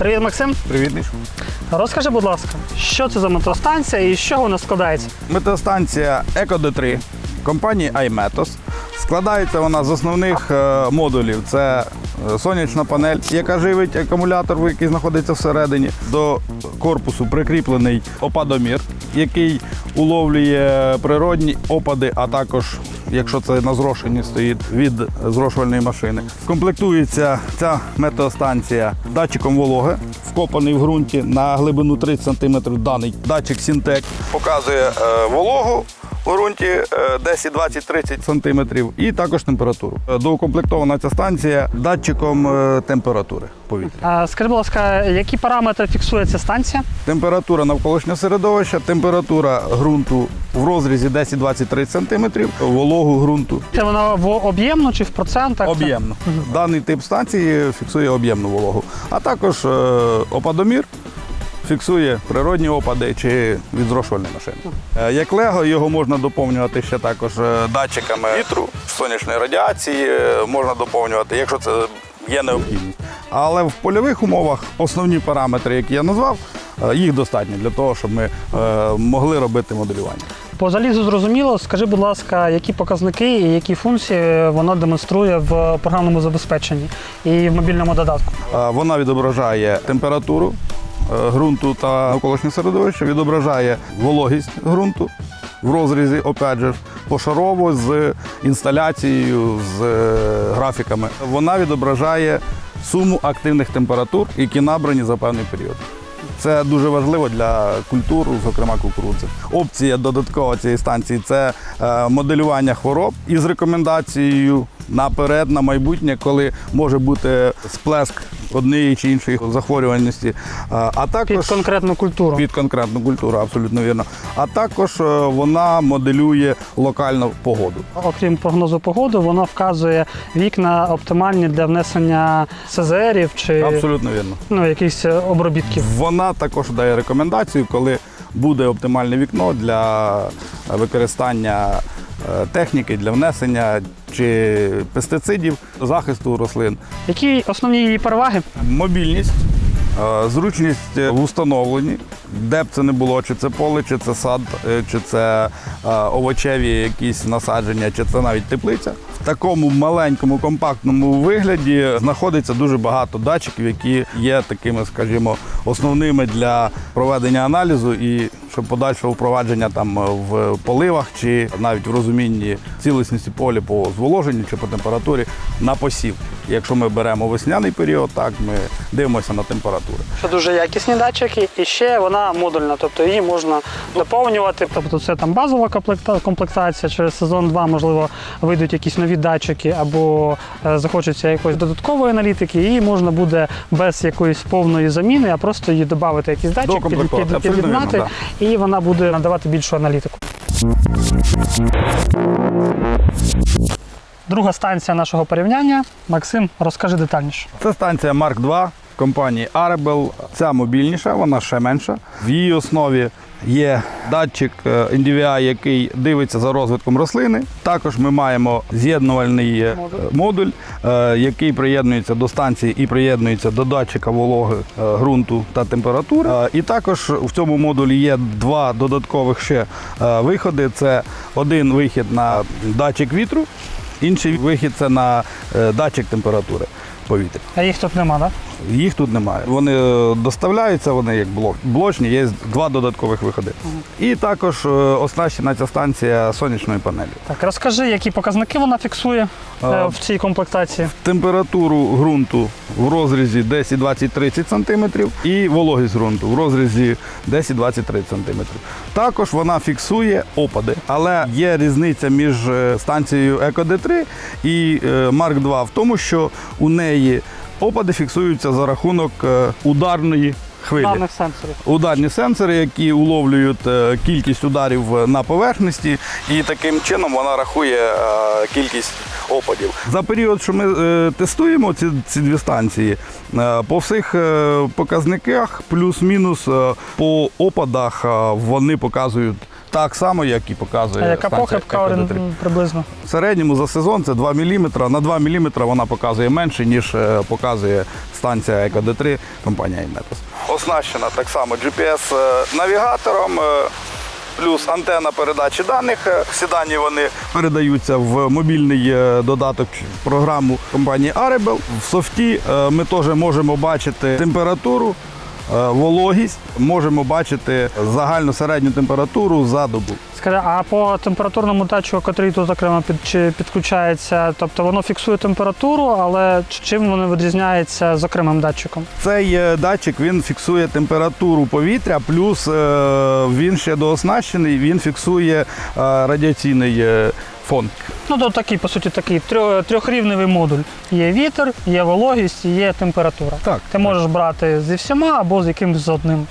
Привіт, Максим. Привіт, Міш. Розкажи, будь ласка, що це за метростанція і з чого вона складається? Метеостанція EcoD3 компанії iMetos. Складається вона з основних е, модулів. Це е, сонячна панель, яка живить акумулятор, який знаходиться всередині. До корпусу прикріплений опадомір, який уловлює природні опади, а також, якщо це на зрошенні стоїть від зрошувальної машини. Комплектується ця метеостанція датчиком вологи, вкопаний в ґрунті на глибину 30 см. Даний датчик Сінтек показує е, вологу у ґрунті е, 10, 20, 30 см і також температуру. Е, Доукомплектована ця станція датчиком е, температури повітря. Скажи, будь ласка, які параметри фіксує ця станція? Температура навколишнього середовища, температура ґрунту в розрізі 10, 20, 30 см, вологу ґрунту Це вона в об'ємно чи в процентах? об'ємно. Даний тип станції фіксує об'ємну вологу, а також опадомір. Фіксує природні опади чи від зрошувальної машини. Е, Як лего, його можна доповнювати ще також е, датчиками вітру, сонячної радіації, е, можна доповнювати, якщо це є необхідність. Але в польових умовах основні параметри, які я назвав, їх достатньо для того, щоб ми могли робити моделювання. По залізу зрозуміло. Скажи, будь ласка, які показники і які функції воно демонструє в програмному забезпеченні і в мобільному додатку? Вона відображає температуру ґрунту та навколишнього середовища, відображає вологість ґрунту в розрізі, опять же, пошарово з інсталяцією, з е, графіками. Вона відображає суму активних температур, які набрані за певний період. Це дуже важливо для культур, зокрема кукурудзи. Опція додаткова цієї станції це е, моделювання хвороб із рекомендацією наперед, на майбутнє, коли може бути сплеск однієї чи іншої захворюваності. Е, А Під конкретну культуру. під конкретну культуру, абсолютно вірно. А також е, вона моделює локальну погоду. Окрім прогнозу погоди, воно вказує вікна оптимальні для внесення СЗРів чи Абсолютно вірно. ну, якихось обробітків. Вона також дає рекомендацію, коли буде оптимальне вікно для використання е, техніки для внесення чи пестицидів, захисту рослин. Які основні її переваги? Мобільність, е, зручність в установленні, де б це не було, чи це поле, чи це сад, е, чи це е, овочеві якісь насадження, чи це навіть теплиця. В такому маленькому компактному вигляді знаходиться дуже багато датчиків, які є такими, скажімо, основними для проведення аналізу і щоб подальшого впровадження там е, в поливах чи навіть в розумінні цілісності поля по зволоженню чи по температурі на посів. Якщо ми беремо весняний період, так ми дивимося на температури. Що дуже якісні датчики, і ще вона модульна, тобто її можна доповнювати. Тобто це там базова комплектація. Через сезон 2, можливо, вийдуть якісь нові датчики або е, захочеться якоїсь додаткової аналітики, і можна буде без якоїсь повної заміни, а просто її додати якийсь датчик, під, Докомплектувати, під, абсолютно під'єднати, вірно, і вона буде надавати більшу аналітику. Друга станція нашого порівняння. Максим, розкажи детальніше. Це станція Марк II компанії Arable. Ця мобільніша, вона ще менша. В її основі є датчик е, NDVI, який дивиться за розвитком рослини. Також ми маємо з'єднувальний е, модуль, е, який приєднується до станції і приєднується до датчика вологи е, ґрунту та температури. Е, І також в цьому модулі є два додаткових ще е, виходи. Це один вихід на датчик вітру. Інший вихід це на е, датчик температури повітря. А їх тут нема, так? Їх тут немає. Вони е, доставляються, вони як блок блочні, є два додаткових виходи. І також е, оснащена ця станція сонячною панелью. Так, розкажи, які показники вона фіксує е, А, в цій комплектації. Температуру ґрунту в розрізі 10, 20, 30 см і вологість ґрунту в розрізі 10, 20, 30 см. Також вона фіксує опади, але є різниця між станцією EcoD3 і Mark II в тому, що у неї опади фіксуються за рахунок е, ударної хвилі. Даних сенсорів. Ударні сенсори, які уловлюють е, кількість ударів на поверхності, і таким чином вона рахує е, кількість опадів. За період, що ми е, тестуємо ці, ці дві станції, е, по всіх е, показниках, плюс-мінус е, по опадах е, вони показують Так само, як і показує А яка станція похибка D3. приблизно? В середньому за сезон це 2 мм. На 2 мм вона показує менше, ніж е, показує станція Eco D3 компанія Imetos. Оснащена так само GPS-навігатором. Плюс антенна передачі даних. Е, Всі дані вони передаються в мобільний е, додаток програму компанії Arable. В софті е, ми теж можемо бачити температуру, е, вологість, можемо бачити загальну середню температуру за добу. Скажи, а по температурному датчику, який тут окремо під, чи підключається, тобто воно фіксує температуру, але чим воно відрізняється з окремим датчиком? Цей е, датчик він фіксує температуру повітря, плюс е, він ще дооснащений, він фіксує е, радіаційний е, фон. Ну, то такий, по суті, такий трьохрівневий модуль. Є вітер, є вологість, є температура. Так. Ти можеш брати зі всіма або з якимось з одним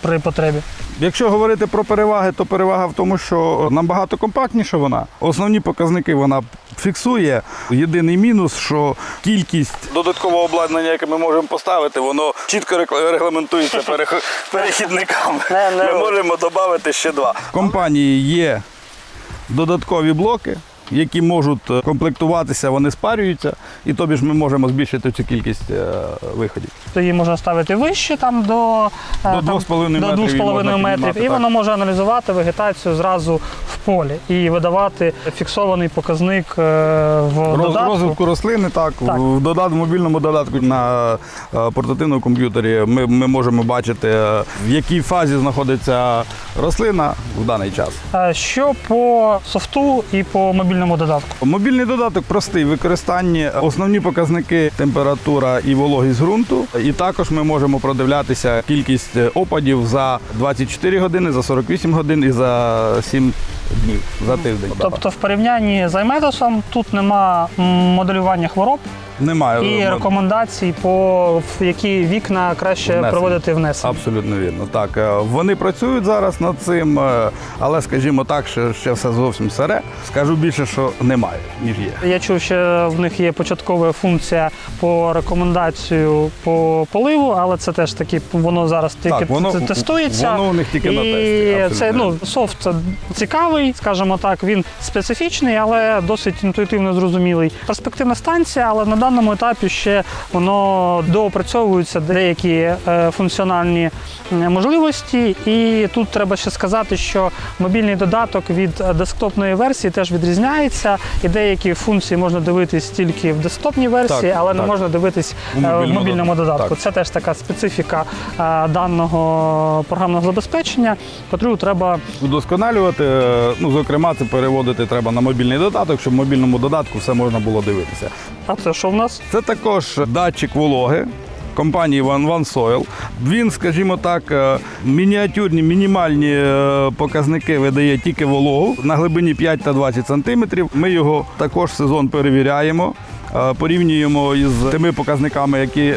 при потребі. Якщо говорити про переваги, то перевага в тому, що набагато компактніша вона. Основні показники вона фіксує. Єдиний мінус, що кількість додаткового обладнання, яке ми можемо поставити, воно чітко регламентується перехідниками. Ми можемо додати ще два. Компанії є додаткові блоки. Які можуть е, комплектуватися, вони спарюються, і тобі ж ми можемо збільшити цю кількість е, виходів. Її можна ставити вище там до, е, До 2,5 до метрів її 2,5 метрів, піднімати, і так. воно може аналізувати вегетацію зразу в полі і видавати фіксований показник в Роз- додатку. розвитку рослини, так, Так. в додат, мобільному додатку на портативному комп'ютері ми, ми можемо бачити, в якій фазі знаходиться рослина в даний час. Що по софту і по мобільному додатку? Мобільний додаток простий в використанні. Основні показники температура і вологість ґрунту. І також ми можемо продивлятися кількість е, опадів за 24 години, за 48 годин і за 7 днів за тиждень. Тобто, в порівнянні з iMetos тут нема моделювання хвороб немає і рекомендацій, по в які вікна краще Внесення. проводити внесення. Абсолютно вірно. Так, е, вони працюють зараз над цим, е, але скажімо так, ще, ще все зовсім сире. Скажу більше, що немає, ніж є. Я чув, що в них є початкова функція по рекомендацію по поливу, але це теж таки воно зараз тільки Так, воно- тестується. воно у них тільки і на тесті, абсолютно це ну софт цікавий, скажімо так. Він специфічний, але досить інтуїтивно зрозумілий. Перспективна станція, але на даному етапі ще воно доопрацьовуються деякі е, функціональні можливості. І тут треба ще сказати, що мобільний додаток від е, десктопної версії теж відрізняється, і деякі функції можна дивитись тільки в десктопній версії, Так, але не можна дивитись е, в мобільному мобільному додатку. Так. Це теж така специфіка даного програмного забезпечення, яку треба Удосконалювати, ну, зокрема, це переводити треба на мобільний додаток, щоб в мобільному додатку все можна було дивитися. А це що в нас? Це також датчик вологи. Компанії One One Soil. Він, скажімо так, е, мініатюрні, мінімальні е, показники видає тільки вологу на глибині 5 та 20 сантиметрів. Ми його також сезон перевіряємо. е, Порівнюємо із тими показниками, які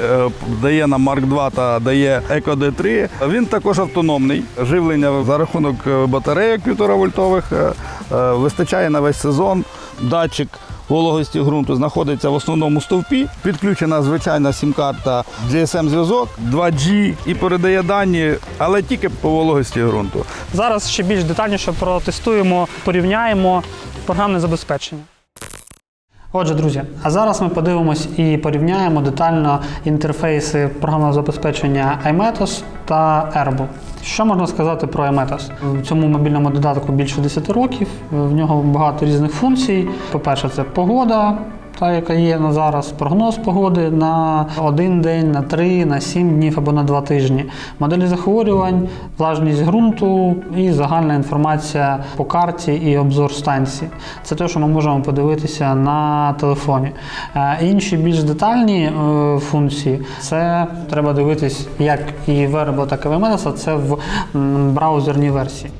дає нам Mark 2 та дає Eco D3. Він також автономний. Живлення за рахунок батарейок 1,5 вольтових вистачає на весь сезон. Датчик вологості ґрунту знаходиться в основному стовпі. Підключена звичайна сім-карта GSM-зв'язок 2G і передає дані, але тільки по вологості ґрунту. Зараз ще більш детальніше протестуємо, порівняємо програмне забезпечення. Отже, друзі, а зараз ми подивимось і порівняємо детально інтерфейси програмного забезпечення iMetos та Erbo. Що можна сказати про iMetos? В цьому мобільному додатку більше 10 років, в нього багато різних функцій. По-перше, це погода, та, яка є на зараз, прогноз погоди на один день, на три, на сім днів або на два тижні. Моделі захворювань, влажність ґрунту і загальна інформація по карті і обзор станції. Це те, що ми можемо подивитися на телефоні. Е, Інші більш детальні е, функції це треба дивитись, як і Verbo, так і VMS, це в браузерній версії.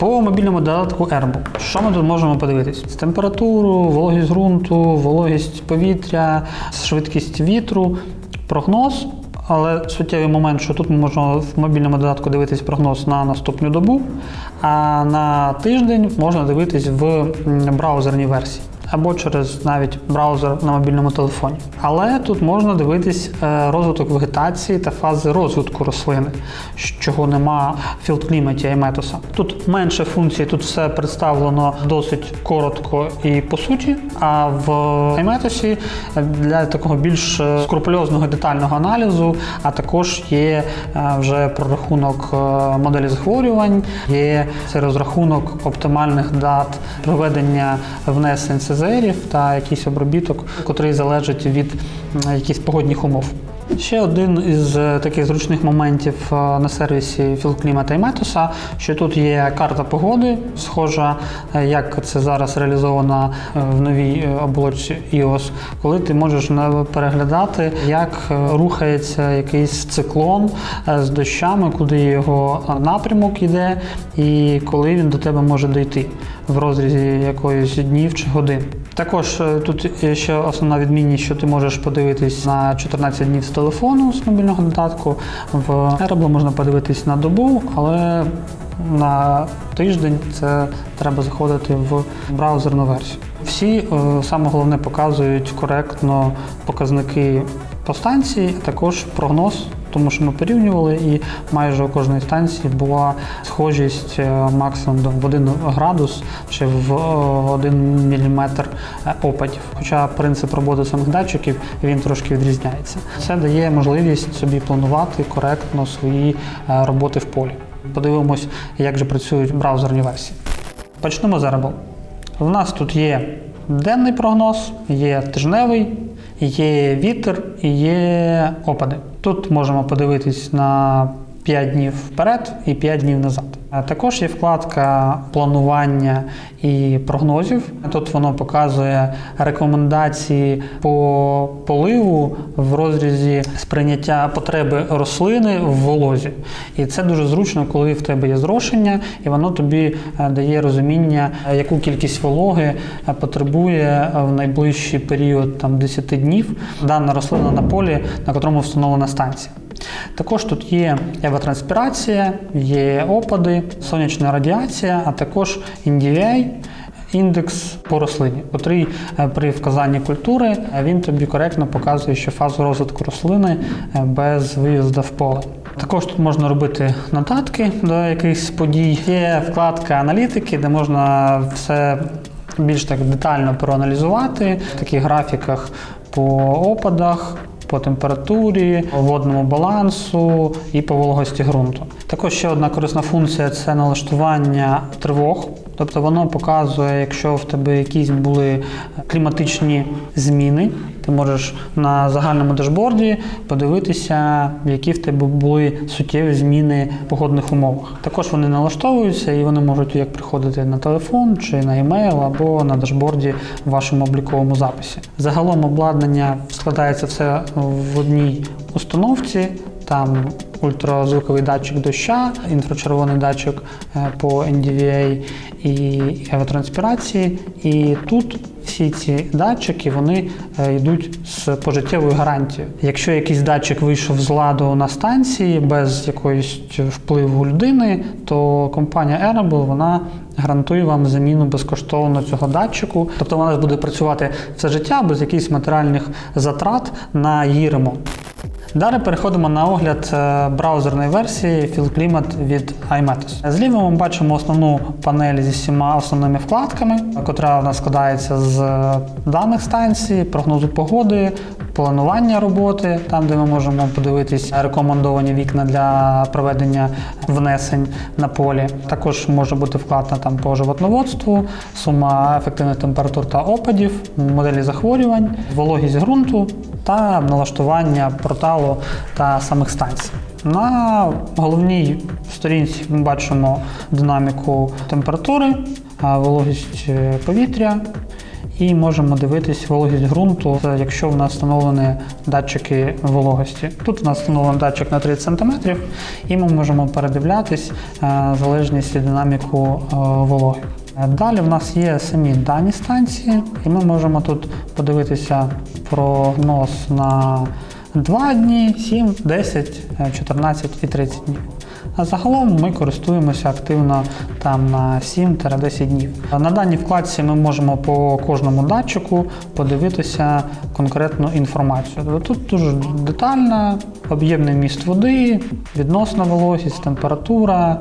По мобільному додатку Erbo. Що ми тут можемо подивитись? Температуру, вологість ґрунту, вологість повітря, швидкість вітру, прогноз. Але суттєвий момент, що тут ми можемо в мобільному додатку дивитись прогноз на наступну добу, а на тиждень можна дивитись в браузерній версії. Або через навіть браузер на мобільному телефоні. Але тут можна дивитись е, розвиток вегетації та фази розвитку рослини, чого нема в філдкліматі Айметоса. Тут менше функцій, тут все представлено досить коротко і по суті. А в Айметосі для такого більш е, скрупульозного детального аналізу, а також є е, вже прорахунок е, моделі захворювань, є це розрахунок оптимальних дат проведення внесень ЦЗРів та якийсь обробіток, котрий залежить від якихось погодних умов. Ще один із е, таких зручних моментів е, на сервісі FieldClimate і Метоса, що тут є карта погоди, схожа, е, як це зараз реалізовано в новій оболочці iOS, коли ти можеш переглядати, як рухається якийсь циклон з дощами, куди його напрямок йде, і коли він до тебе може дійти в розрізі якоїсь днів чи годин. Також е, тут ще основна відмінність, що ти можеш подивитись на 14 днів з телефону з мобільного додатку. В Airable можна подивитись на добу, але на тиждень це треба заходити в браузерну версію. Всі е, саме головне показують коректно показники по станції, а також прогноз, тому що ми порівнювали, і майже у кожної станції була схожість е, максимум в 1 градус чи в 1 міліметр е, опадів. Хоча принцип роботи самих датчиків він трошки відрізняється. Це дає можливість собі планувати коректно свої е, роботи в полі. Подивимось, як же працюють браузерні версії. Почнемо з Airable. У нас тут є денний прогноз, є тижневий, є вітер і є опади. Тут можемо подивитись на 5 днів вперед і 5 днів назад. А Також є вкладка планування і прогнозів. Тут воно показує рекомендації по поливу в розрізі сприйняття потреби рослини в волозі. І це дуже зручно, коли в тебе є зрошення, і воно тобі е, дає розуміння, е, яку кількість вологи е, потребує е, в найближчий період там, 10 днів дана рослина на полі, на котрому встановлена станція. Також тут є евотранспірація, є опади, сонячна радіація, а також NDVI, індекс по рослині, котрий е, при вказанні культури е, він тобі коректно показує, що фазу розвитку рослини е, без виїзду в поле. Також тут можна робити нотатки до якихось подій. Є вкладка аналітики, де можна все більш так детально проаналізувати в таких графіках по опадах, по температурі, водному балансу і по вологості ґрунту. Також ще одна корисна функція це налаштування тривог. Тобто воно показує, якщо в тебе якісь були кліматичні зміни, ти можеш на загальному дашборді подивитися, які в тебе були суттєві зміни в погодних умовах. Також вони налаштовуються і вони можуть як приходити на телефон чи на емейл або на дашборді в вашому обліковому записі. Загалом обладнання складається все в одній установці. Там ультразвуковий датчик доща, інфрачервоний датчик е, по NDVA і евотранспірації. І тут всі ці датчики вони е, йдуть з пожиттєвою гарантією. Якщо якийсь датчик вийшов з ладу на станції без якоїсь впливу людини, то компанія Airable вона гарантує вам заміну безкоштовно цього датчику. Тобто вона буде працювати все життя без якихось матеріальних затрат на її ремонт. Далі переходимо на огляд е, браузерної версії FieldClimate від iMetos. Зліва ми бачимо основну панель зі всіма основними вкладками, котра у нас складається з е, даних станцій, прогнозу погоди, планування роботи, там де ми можемо подивитись рекомендовані вікна для проведення внесень на полі. Також може бути вкладка там по животноводству, сума ефективних температур та опадів, моделі захворювань, вологість ґрунту та налаштування порталу та самих станцій. На головній сторінці ми бачимо динаміку температури, вологість е, повітря і можемо дивитись вологість ґрунту, е, якщо в нас встановлені датчики вологості. Тут у нас встановлений датчик на 30 см, і ми можемо передивлятись е, залежність від динаміку вологи. Далі в нас є самі дані станції, і ми можемо тут подивитися прогноз на 2 дні, 7, 10, е, 14 і 30 днів. А загалом ми користуємося активно там на 7-10 днів. На даній вкладці ми можемо по кожному датчику подивитися конкретну інформацію. Тут дуже детальна, об'ємний міст води, відносна вологість, температура,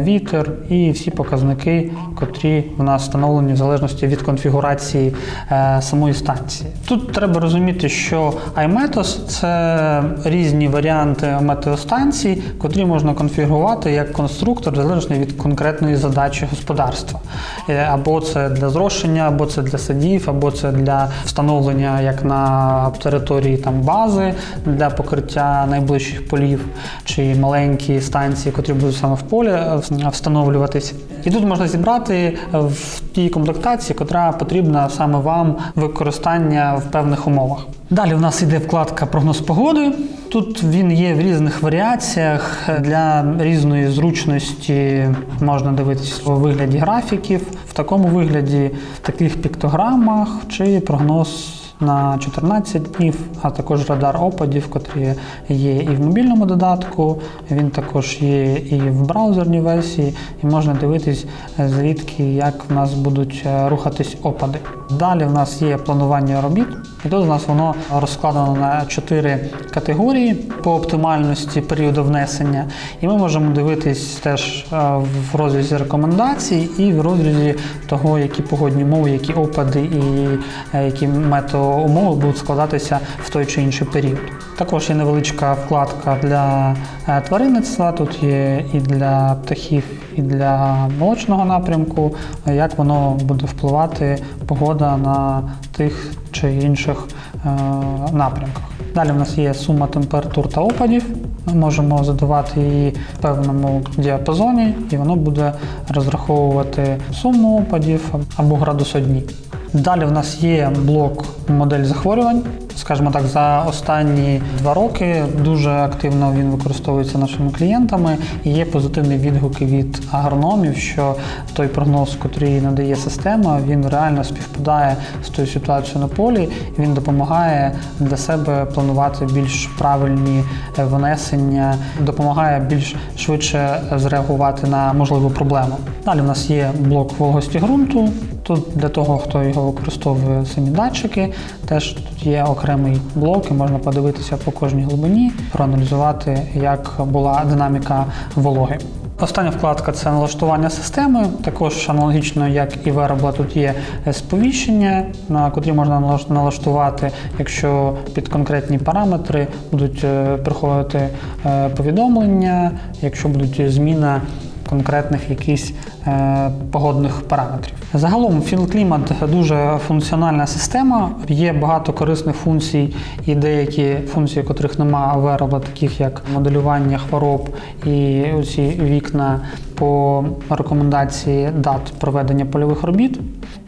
вітер і всі показники, котрі в нас встановлені в залежності від конфігурації е, самої станції. Тут треба розуміти, що iMetos – це різні варіанти метеостанцій, котрі можна конфігурувати як конструктор, залежно від конкретної задачі господарства. Е, Або це для зрошення, або це для садів, або це для встановлення як на території там бази для покриття найближчих полів, чи маленькі станції, котрі будуть саме в полі е, встановлюватись. І тут можна зібрати в тій комплектації, котра потрібна саме вам використання в певних умовах. Далі в нас йде вкладка прогноз погоди. Тут він є в різних варіаціях. Для різної зручності можна дивитися у вигляді графіків, в такому вигляді, в таких піктограмах чи прогноз. На 14 днів, а також радар опадів, котрі є і в мобільному додатку. Він також є і в браузерній версії, і можна дивитись, звідки як в нас будуть е, рухатись опади. Далі в нас є планування робіт, і тут у нас воно розкладено на чотири категорії по оптимальності періоду внесення. І ми можемо дивитись теж е, в розрізі рекомендацій і в розрізі того, які погодні умови, які опади і е, які метеоумови будуть складатися в той чи інший період. Також є невеличка вкладка для е, тваринництва. Тут є і для птахів, і для молочного напрямку, е, як воно буде впливати погода на тих чи інших е, напрямках. Далі в нас є сума температур та опадів. Ми можемо задавати її в певному діапазоні, і воно буде розраховувати суму опадів або градусодні. Далі в нас є блок модель захворювань. Скажімо так, за останні два роки дуже активно він використовується нашими клієнтами. І є позитивні відгуки від агрономів, що той прогноз, який надає система, він реально співпадає з тою ситуацією на полі. і Він допомагає для себе планувати більш правильні е, внесення, допомагає більш швидше зреагувати на можливу проблему. Далі в нас є блок вологості ґрунту. Тут для того, хто його використовує самі датчики, теж тут є окремий блок, і можна подивитися по кожній глибині, проаналізувати, як була динаміка вологи. Остання вкладка це налаштування системи. Також аналогічно, як і виробла, тут є сповіщення, на котрі можна налаштувати, якщо під конкретні параметри будуть е, приходити е, повідомлення, якщо будуть зміна конкретних якісь е, погодних параметрів. Загалом філклімат дуже функціональна система. Є багато корисних функцій і деякі функції, котрих нема виробла, таких як моделювання хвороб і оці вікна по рекомендації дат проведення польових робіт.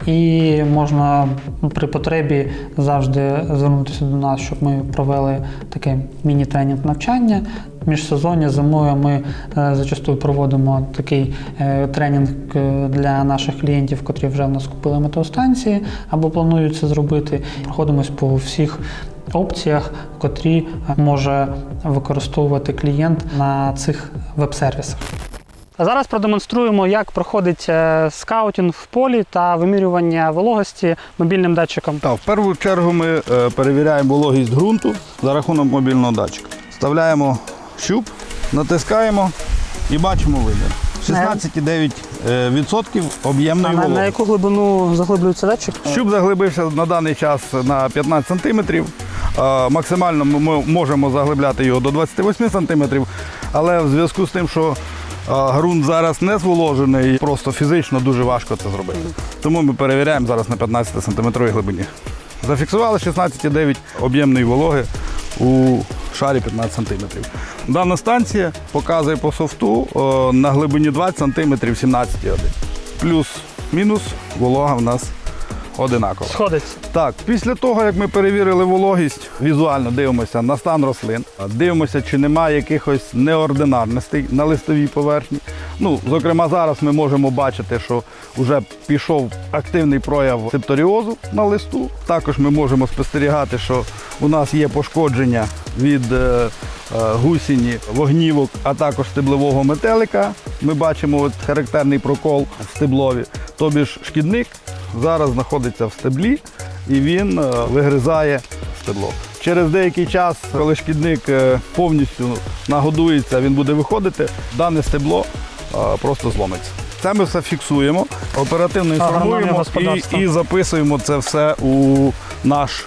І можна при потребі завжди звернутися до нас, щоб ми провели таке міні-тренінг навчання. Міжсезоння зимою ми е, зачастую проводимо такий е, тренінг е, для наших клієнтів, котрі вже в нас купили метеостанції або планують це зробити. Проходимось по всіх опціях, котрі може використовувати клієнт на цих веб-сервісах. Зараз продемонструємо, як проходить скаутінг в полі та вимірювання вологості мобільним датчиком. Так, в першу чергу ми перевіряємо вологість ґрунту за рахунок мобільного датчика. Вставляємо щуп, натискаємо і бачимо вимір. 16,9% об'ємної А на, на яку глибину заглиблюється датчик? Щуп заглибився на даний час на 15 см. Максимально ми можемо заглибляти його до 28 см, але в зв'язку з тим, що ґрунт зараз не зволожений, просто фізично дуже важко це зробити. Тому ми перевіряємо зараз на 15 см глибині. Зафіксували 16,9 об'ємної вологи у шарі 15 см. Дана станція показує по софту на глибині 20 см 17,1. Плюс-мінус волога в нас одинаково. Сходиться. Так, після того, як ми перевірили вологість, візуально дивимося на стан рослин, дивимося, чи немає якихось неординарностей на листовій поверхні. Ну, зокрема, зараз ми можемо бачити, що вже пішов активний прояв септоріозу на листу. Також ми можемо спостерігати, що у нас є пошкодження від е, е, гусіні, вогнівок, а також стеблового метелика. Ми бачимо от характерний прокол в стеблові. Тобі ж шкідник зараз знаходиться в стеблі і він е, вигризає стебло. Через деякий час, коли шкідник е, повністю нагодується, він буде виходити, дане стебло е, просто зломиться. Це ми все фіксуємо, оперативно інформуємо і, і записуємо це все у наш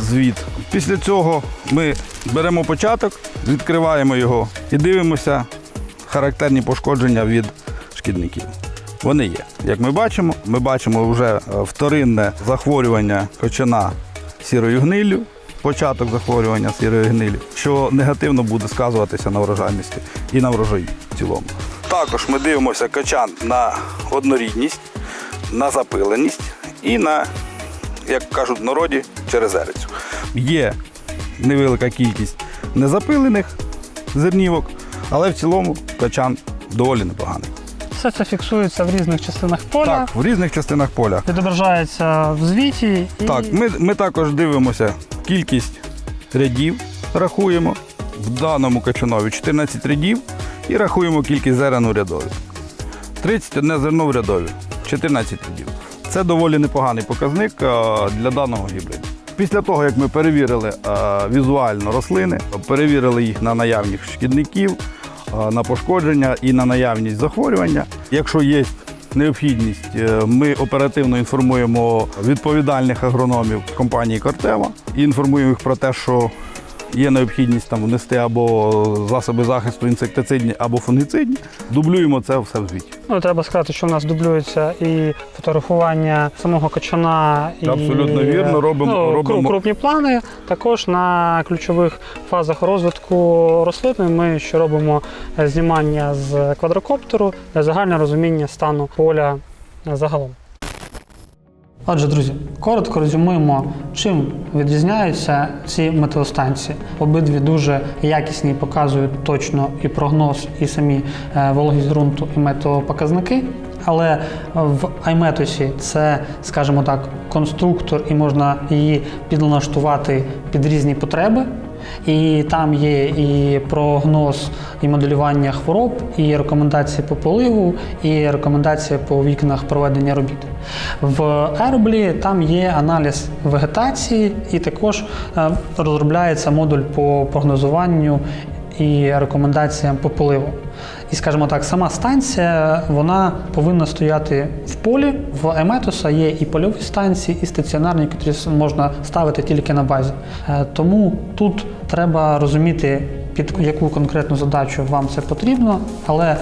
звіт. Після цього ми беремо початок, відкриваємо його і дивимося характерні пошкодження від шкідників. Вони є. Як ми бачимо, ми бачимо вже е, вторинне захворювання кочана сірою гниллю, початок захворювання сірою гнилі, що негативно буде сказуватися на врожайності і на врожаї в цілому. Також ми дивимося качан на однорідність, на запиленість і на, як кажуть в народі, через ерицю. Є невелика кількість незапилених зернівок, але в цілому качан доволі непоганий. Все це фіксується в різних частинах поля, Так, в різних частинах поля. відображається в звіті. І Так, ми, ми також дивимося кількість рядів, рахуємо. В даному качанові 14 рядів і рахуємо кількість зерен у рядові. 31 зерно в рядові, 14 рядів. Це доволі непоганий показник е, для даного гібриду. Після того, як ми перевірили е, візуально рослини, перевірили їх на наявність шкідників, на пошкодження і на наявність захворювання. Якщо є необхідність, е, ми оперативно інформуємо відповідальних агрономів компанії Кортева і інформуємо їх про те, що є необхідність там внести або засоби захисту інсектицидні, або фунгіцидні. Дублюємо це все в звіті. Ну, треба сказати, що в нас дублюється і фотографування самого качана, і Абсолютно вірно. Робимо- ну, робимо- крупні плани. Також на ключових фазах розвитку рослини ми ще робимо е, знімання з квадрокоптеру для загальне розуміння стану поля е, загалом. Отже, друзі, коротко резюмуємо, чим відрізняються ці метеостанції. Обидві дуже якісні, показують точно і прогноз, і самі е, вологість ґрунту, і метеопоказники. Але в Айметосі це, скажімо так, конструктор, і можна її підлаштувати під різні потреби. І там є і прогноз, і моделювання хвороб, і рекомендації по поливу, і рекомендації по вікнах проведення робіт. В Аероблі там є аналіз вегетації, і також е, розробляється модуль по прогнозуванню і рекомендаціям по поливу. І, скажімо так, сама станція вона повинна стояти в полі. В Еметоса є і польові станції, і стаціонарні, які можна ставити тільки на базі. Е, Тому тут треба розуміти, під яку конкретну задачу вам це потрібно, але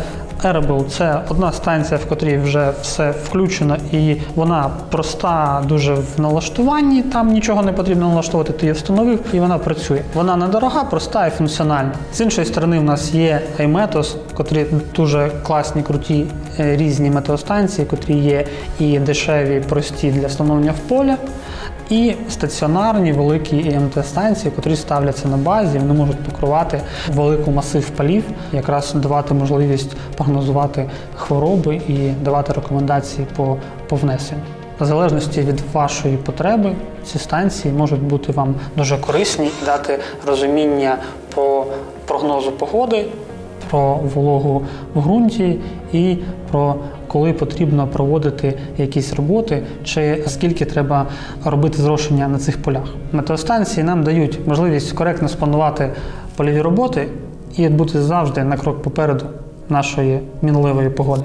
Airable – це одна станція, в котрій вже все включено, і вона проста дуже в налаштуванні. Там нічого не потрібно налаштовувати, ти її встановив, і вона працює. Вона недорога, проста і функціональна. З іншої сторони, в нас є iMetos, котрі дуже класні, круті е, різні метеостанції, котрі є і дешеві, прості для встановлення в полі. І стаціонарні великі ІМТ-станції, котрі ставляться на базі, вони можуть покривати велику масив полів, якраз давати можливість прогнозувати хвороби і давати рекомендації по, по внесенню. В залежності від вашої потреби, ці станції можуть бути вам дуже корисні дати розуміння по прогнозу погоди, про вологу в ґрунті і про коли потрібно проводити якісь роботи, чи скільки треба робити зрошення на цих полях. Метеостанції нам дають можливість коректно спланувати польові роботи і бути завжди на крок попереду нашої мінливої погоди.